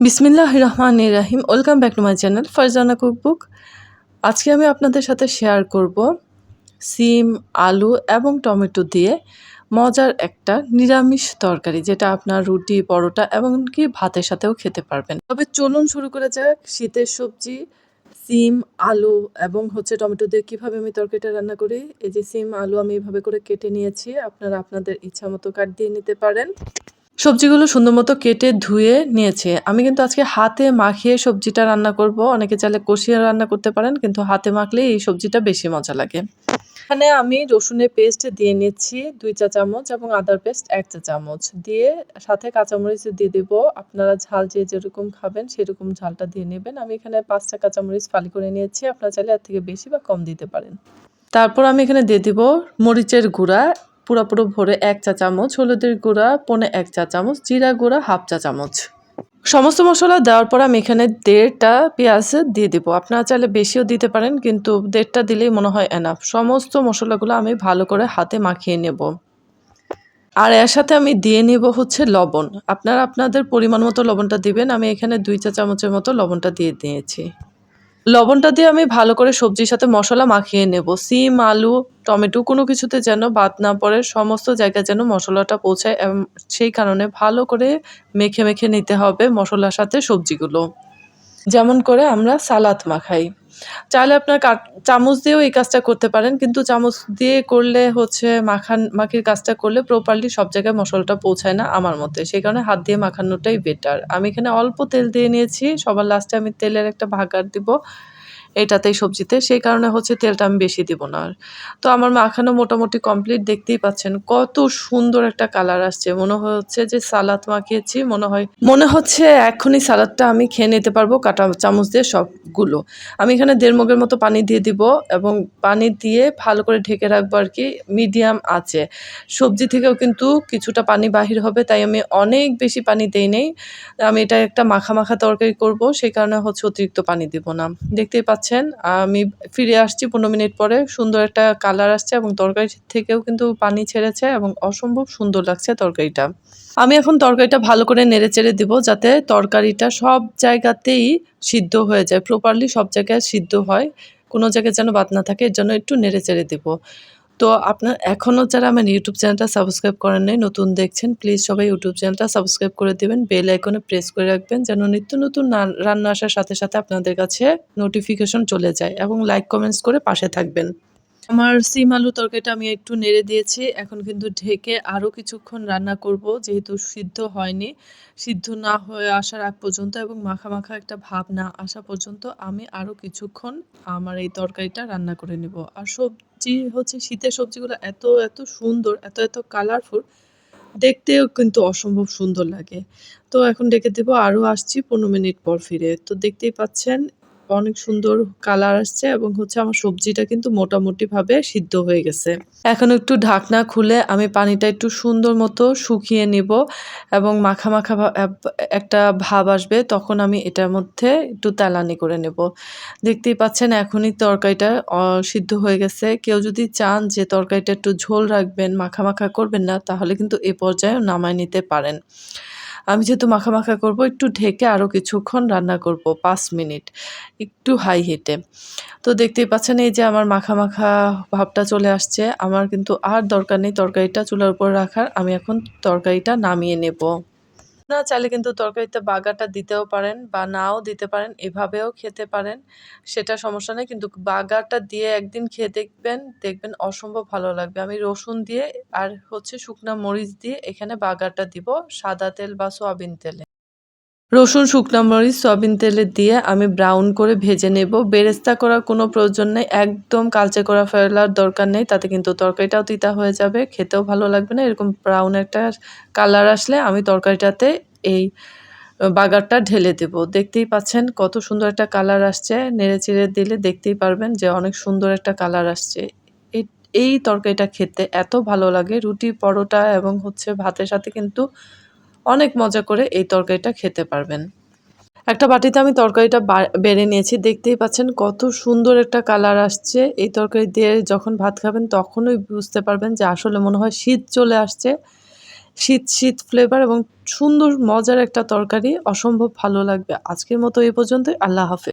বিসমিল্লাহ রহমান রাহিম welcome back to my channel, Farzana cookbook. আজকে আমি আপনাদের সাথে শেয়ার করব সিম, আলু এবং টমেটো দিয়ে মজার একটা নিরামিষ তরকারি, যেটা আপনার রুটি, পরোটা এবং কি ভাতের সাথেও খেতে পারবেন। তবে চলুন শুরু করে যাক শীতের সবজি, সিম, আলু এবং হচ্ছে টমেটো দিয়ে কীভাবে আমি তরকারিটা রান্না করি। এই যে সিম, আলু আমি এভাবে করে কেটে নিয়েছি, আপনারা আপনাদের ইচ্ছা মতো কাট দিয়ে নিতে পারেন। সবজিগুলো সুন্দর মতো কেটে ধুয়ে নিয়েছে। আমি কিন্তু আজকে হাতে মাখিয়ে সবজিটা রান্না করব। অনেকে চাইলে কষিয়ে রান্না করতে পারেন, কিন্তু হাতে মাখলে এই সবজিটা বেশি মজা লাগে। এখানে আমি রসুনের পেস্ট দিয়ে নিচ্ছি দুই চা চামচ এবং আদার পেস্ট এক চা চামচ। দিয়ে সাথে কাঁচামরিচ দিয়ে দেবো। আপনারা ঝাল যে যেরকম খাবেন সেরকম ঝালটা দিয়ে নেবেন। আমি এখানে পাঁচটা কাঁচামরিচ ফালি করে নিয়েছি। আপনারা চাইলে এর থেকে বেশি বা কম দিতে পারেন। তারপর আমি এখানে দিয়ে দিব মরিচের গুঁড়া পুরোপুরো ভরে এক চা চামচ, হলুদের গুঁড়া, পনে এক চা চামচ, জিরা গুঁড়া, হাফ চা চামচ। সমস্ত মশলা দেওয়ার পর আমি এখানে দেড়টা পেঁয়াজ দিয়ে দিব। আপনারা চাইলে বেশিও দিতে পারেন, কিন্তু দেড়টা দিলেই মনে হয় এনাফ সমস্ত মশলাগুলো আমি ভালো করে হাতে মাখিয়ে নেব। আর এর সাথে আমি দিয়ে নিব হচ্ছে লবণ। আপনারা আপনাদের পরিমাণ মতো লবণটা দিবেন। আমি এখানে দুই চা চামচের মতো লবণটা দিয়ে দিয়েছি। লবণটা দিয়ে আমি ভালো করে সবজির সাথে মশলা মাখিয়ে নেব। সিম, আলু, টমেটো কোনো কিছুতে যেন বাদ না পড়ে, সমস্ত জায়গায় যেন মশলাটা পৌঁছায় সেই কারণে ভালো করে মেখে মেখে নিতে হবে মশলার সাথে সবজিগুলো। যেমন করে আমরা সালাদ মাখাই। চাইলে আপনার চামচ দিয়েও এই কাজটা করতে পারেন, কিন্তু চামচ দিয়ে করলে হচ্ছে মাখান মাখির কাজটা করলে প্রপারলি সব জায়গায় মশলাটা পৌঁছায় না আমার মতে। সেই কারণে হাত দিয়ে মাখানোটাই বেটার আমি এখানে অল্প তেল দিয়ে নিয়েছি, সবার লাস্টে আমি তেলের একটা ভাগার দিব। এটাতেই সবজিতে, সেই কারণে হচ্ছে তেলটা আমি বেশি দিব না আর। তো আমার মাখানো মোটামুটি কমপ্লিট দেখতেই পাচ্ছেন কত সুন্দর একটা কালার আসছে। মনে হচ্ছে যে সালাদ মাখিয়েছি, মনে হয়, মনে হচ্ছে এখনই সালাদটা আমি খেয়ে নিতে পারব কাটা চামচ দিয়ে সবগুলো। আমি এখানে দেড় মগের মতো পানি দিয়ে দিব এবং পানি দিয়ে ভালো করে ঢেকে রাখব আর কি মিডিয়াম আছে। সবজি থেকেও কিন্তু কিছুটা পানি বাহির হবে, তাই আমি অনেক বেশি পানি দেই নেই। আমি এটা একটা মাখা মাখা তরকারি করব, সেই কারণে হচ্ছে অতিরিক্ত পানি দিব না। দেখতেই পাচ্ছেন পাচ্ছেন। আমি ফিরে আসছি পনেরো মিনিট পরে। সুন্দর একটা কালার আসছে এবং তরকারি থেকেও কিন্তু পানি ছেড়েছে এবং অসম্ভব সুন্দর লাগছে তরকারিটা। আমি এখন তরকারিটা ভালো করে নেড়ে চেড়ে দিব যাতে তরকারিটা সব জায়গাতেই সিদ্ধ হয়ে যায়। প্রপারলি সব জায়গায় সিদ্ধ হয়। কোনো জায়গায় যেন বাদ না থাকে, এর জন্য একটু নেড়ে চেড়ে দেবো। তো আপনার এখনও যারা আমার ইউটিউব চ্যানেলটা সাবস্ক্রাইব করেন নাই, নতুন দেখছেন প্লিজ সবাই ইউটিউব চ্যানেলটা সাবস্ক্রাইব করে দেবেন বেল আইকনে প্রেস করে রাখবেন যেন নিত্য নতুন রান্না আসার সাথে সাথে আপনাদের কাছে নোটিফিকেশন চলে যায় এবং লাইক কমেন্টস করে পাশে থাকবেন। আমার সিম আলু তরকারিটা আমি একটু নেড়ে দিয়েছি। এখন কিন্তু ঢেকে আরও কিছুক্ষণ রান্না করব, যেহেতু সিদ্ধ হয়নি। সিদ্ধ না হয়ে আসার আগ পর্যন্ত এবং মাখা মাখা একটা ভাব না আসা পর্যন্ত আমি আরও কিছুক্ষণ আমার এই তরকারিটা রান্না করে নেব। আর সবজি হচ্ছে, শীতের সবজিগুলো এত এত সুন্দর, এত এত কালারফুল দেখতেও কিন্তু অসম্ভব সুন্দর লাগে। তো এখন ডেকে দেবো আরও আসছি পনেরো মিনিট পর ফিরে। তো দেখতেই পাচ্ছেন অনেক সুন্দর কালার আসছে এবং হচ্ছে আমার সবজিটা কিন্তু মোটামুটিভাবে সিদ্ধ হয়ে গেছে। এখন একটু ঢাকনা খুলে আমি পানিটা একটু সুন্দর মতো শুকিয়ে নিব এবং মাখা মাখা একটা ভাব আসবে, তখন আমি এটার মধ্যে একটু তেলানি করে নেব। দেখতেই পাচ্ছেন এখনই তরকারিটা সিদ্ধ হয়ে গেছে। কেউ যদি চান যে তরকারিটা একটু ঝোল রাখবেন, মাখা মাখা করবেন না, তাহলে কিন্তু এ পর্যায়ে নামায় নিতে পারেন। আমি যেহেতু মাখা মাখা করব, একটু ঢেকে আরও কিছুক্ষণ রান্না করব, পাঁচ মিনিট, একটু হাই হিটে তো দেখতেই পাচ্ছেন এই যে আমার মাখা মাখা ভাবটা চলে আসছে, আমার কিন্তু আর দরকার নেই তরকারিটা চুলার উপর রাখার, আমি এখন তরকারিটা নামিয়ে নেব। না, চাইলে কিন্তু তরকারিতে বাগাটা দিতেও পারেন বা নাও দিতে পারেন, এভাবেও খেতে পারেন, সেটা সমস্যা নেই। কিন্তু বাগাটা দিয়ে একদিন খেয়ে দেখবেন দেখবেন অসম্ভব ভালো লাগবে। আমি রসুন দিয়ে আর হচ্ছে শুকনা মরিচ দিয়ে এখানে বাগাটা দিব সাদা তেল বা সোয়াবিন তেলে। রসুন, শুকনা মরিচ, সয়াবিন তেলে দিয়ে আমি ব্রাউন করে ভেজে নেব। বেরেস্তা করার কোনো প্রয়োজন নেই, একদম কালচে করা ফেলার দরকার নেই, তাতে কিন্তু তরকারিটাও তিতা হয়ে যাবে, খেতেও ভালো লাগবে না। এরকম ব্রাউন একটা কালার আসলে আমি তরকারিটাতে এই বাগারটা ঢেলে দেব। দেখতেই পাচ্ছেন কত সুন্দর একটা কালার আসছে। নেড়ে চেড়ে দিলে দেখতেই পারবেন যে অনেক সুন্দর একটা কালার আসছে। এই তরকারিটা খেতে এত ভালো লাগে। রুটি, পরোটা এবং হচ্ছে ভাতের সাথে কিন্তু অনেক মজা করে এই তরকারিটা খেতে পারবেন। একটা বাটিতে আমি তরকারিটা বেড়ে নিয়েছি। দেখতেই পাচ্ছেন কত সুন্দর একটা কালার আসছে। এই তরকারি দিয়ে যখন ভাত খাবেন তখনই বুঝতে পারবেন যে আসলে মনে হয় শীত চলে আসছে। শীত শীত ফ্লেভার এবং সুন্দর, মজার একটা তরকারি। অসম্ভব ভালো লাগবে। আজকের মতো এই পর্যন্তই। আল্লাহ হাফেজ।